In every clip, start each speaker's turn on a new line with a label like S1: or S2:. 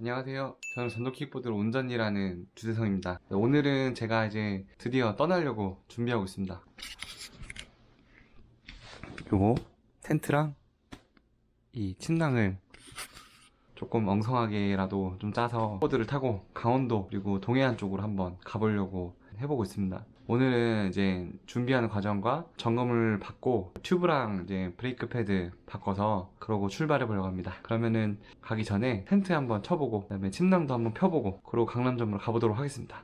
S1: 안녕하세요. 저는 전도 킥보드 운전이라는 주대성입니다. 네, 오늘은 제가 이제 드디어 떠나려고 준비하고 있습니다. 요거 텐트랑 이 침낭을 조금 엉성하게라도 좀 짜서 보드를 타고 강원도 그리고 동해안 쪽으로 한번 가보려고 해보고 있습니다. 오늘은 이제 준비하는 과정과 점검을 받고 튜브랑 이제 브레이크 패드 바꿔서 그러고 출발해 보려고 합니다. 그러면은 가기 전에 텐트 한번 쳐보고 그 다음에 침낭도 한번 펴보고 그러고 강남점으로 가보도록 하겠습니다.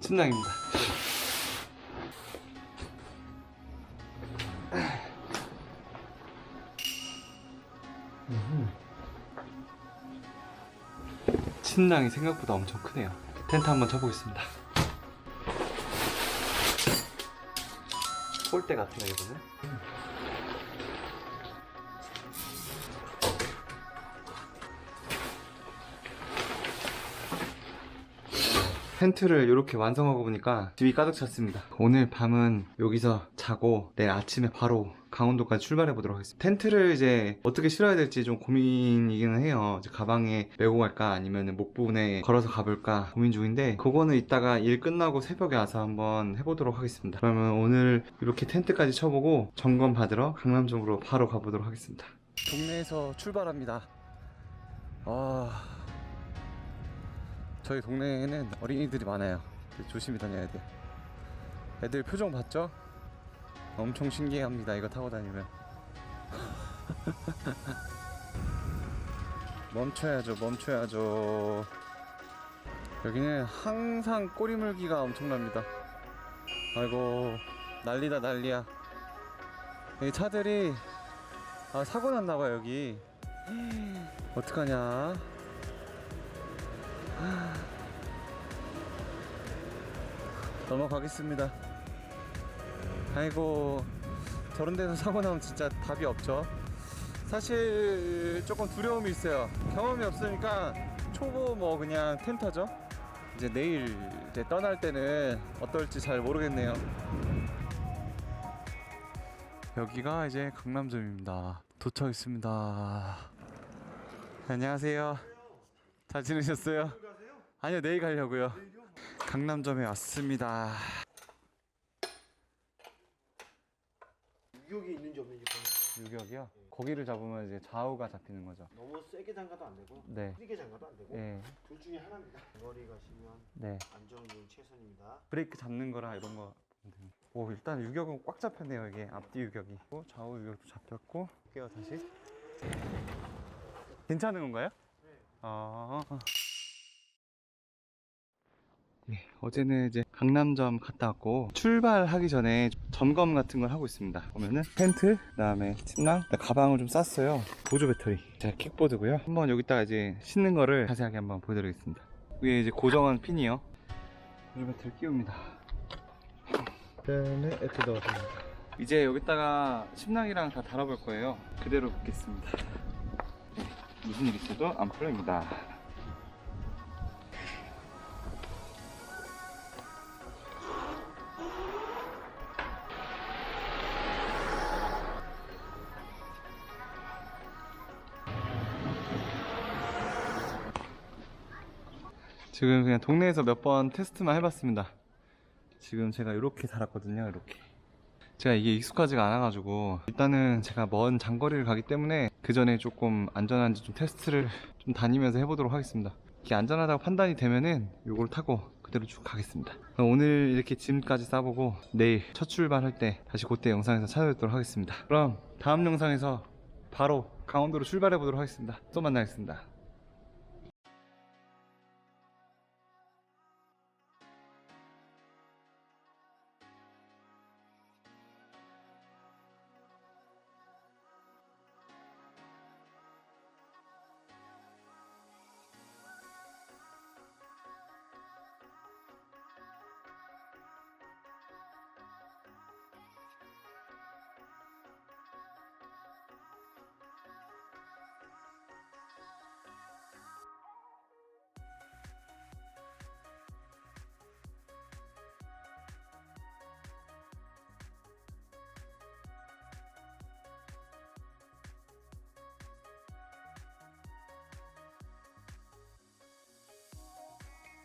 S1: 침낭입니다. 침낭이 생각보다 엄청 크네요. 텐트 한번 쳐보겠습니다. 폴대 같은 이거는. 텐트를 이렇게 완성하고 보니까 집이 가득 찼습니다. 오늘 밤은 여기서 자고 내일 아침에 바로 강원도까지 출발해 보도록 하겠습니다. 텐트를 이제 어떻게 실어야 될지 좀 고민이기는 해요. 가방에 메고 갈까 아니면 목 부분에 걸어서 가볼까 고민 중인데 그거는 이따가 일 끝나고 새벽에 와서 한번 해보도록 하겠습니다. 그러면 오늘 이렇게 텐트까지 쳐보고 점검 받으러 강남 쪽으로 바로 가보도록 하겠습니다. 동네에서 출발합니다. 아 저희 동네에는 어린이들이 많아요. 조심히 다녀야 돼. 애들 표정 봤죠? 엄청 신기해합니다. 이거 타고 다니면. 멈춰야죠, 멈춰야죠. 여기는 항상 꼬리물기가 엄청납니다. 아이고, 난리다, 난리야. 여기 차들이, 아, 사고 났나봐, 여기. 어떡하냐. 넘어가겠습니다. 아이고 저런 데서 사고 나면 진짜 답이 없죠. 사실 조금 두려움이 있어요. 경험이 없으니까 초보 뭐 그냥 텐터죠. 이제 내일 이제 떠날 때는 어떨지 잘 모르겠네요. 여기가 이제 강남점입니다. 도착했습니다. 안녕하세요. 잘 지내셨어요? 아니요 내일 가려고요. 강남점에 왔습니다.
S2: 유격이 있는지 없는지 보는.
S1: 유격이요? 고기를 잡으면 이제 좌우가 잡히는 거죠.
S2: 너무 세게 잠가도 안 되고
S1: 네.
S2: 크게 잠가도 안 되고
S1: 예.
S2: 둘 중에 하나입니다. 머리 가시면
S1: 네.
S2: 안정이 최선입니다.
S1: 브레이크 잡는 거랑 이런 거. 보면 됩니다. 오 일단 유격은 꽉 잡혔네요 이게 앞뒤 유격이. 또 좌우 유격도 잡혔고. 볼게요 다시. 괜찮은 건가요? 네. 아. 네, 어제는 이제 강남점 갔다 왔고 출발하기 전에 점검 같은 걸 하고 있습니다. 보면은 텐트, 그다음에 침낭, 가방을 좀 쌌어요. 보조 배터리, 제가 킥보드고요. 한번 여기다가 이제 싣는 거를 자세하게 한번 보여드리겠습니다. 위에 이제 고정한 핀이요. 보조 배터리 끼웁니다. 그다음에 이렇게 넣어줍니다. 이제 여기다가 침낭이랑 다 달아볼 거예요. 그대로 붓겠습니다. 네, 무슨 일 있어도 안 풀립니다. 지금 그냥 동네에서 몇 번 테스트만 해봤습니다. 지금 제가 이렇게 달았거든요, 이렇게. 제가 이게 익숙하지가 않아가지고 일단은 제가 먼 장거리를 가기 때문에 그 전에 조금 안전한지 좀 테스트를 좀 다니면서 해보도록 하겠습니다. 이게 안전하다고 판단이 되면은 이걸 타고 그대로 쭉 가겠습니다. 오늘 이렇게 짐까지 싸보고 내일 첫 출발할 때 다시 그때 영상에서 찾아뵙도록 하겠습니다. 그럼 다음 영상에서 바로 강원도로 출발해 보도록 하겠습니다. 또 만나겠습니다.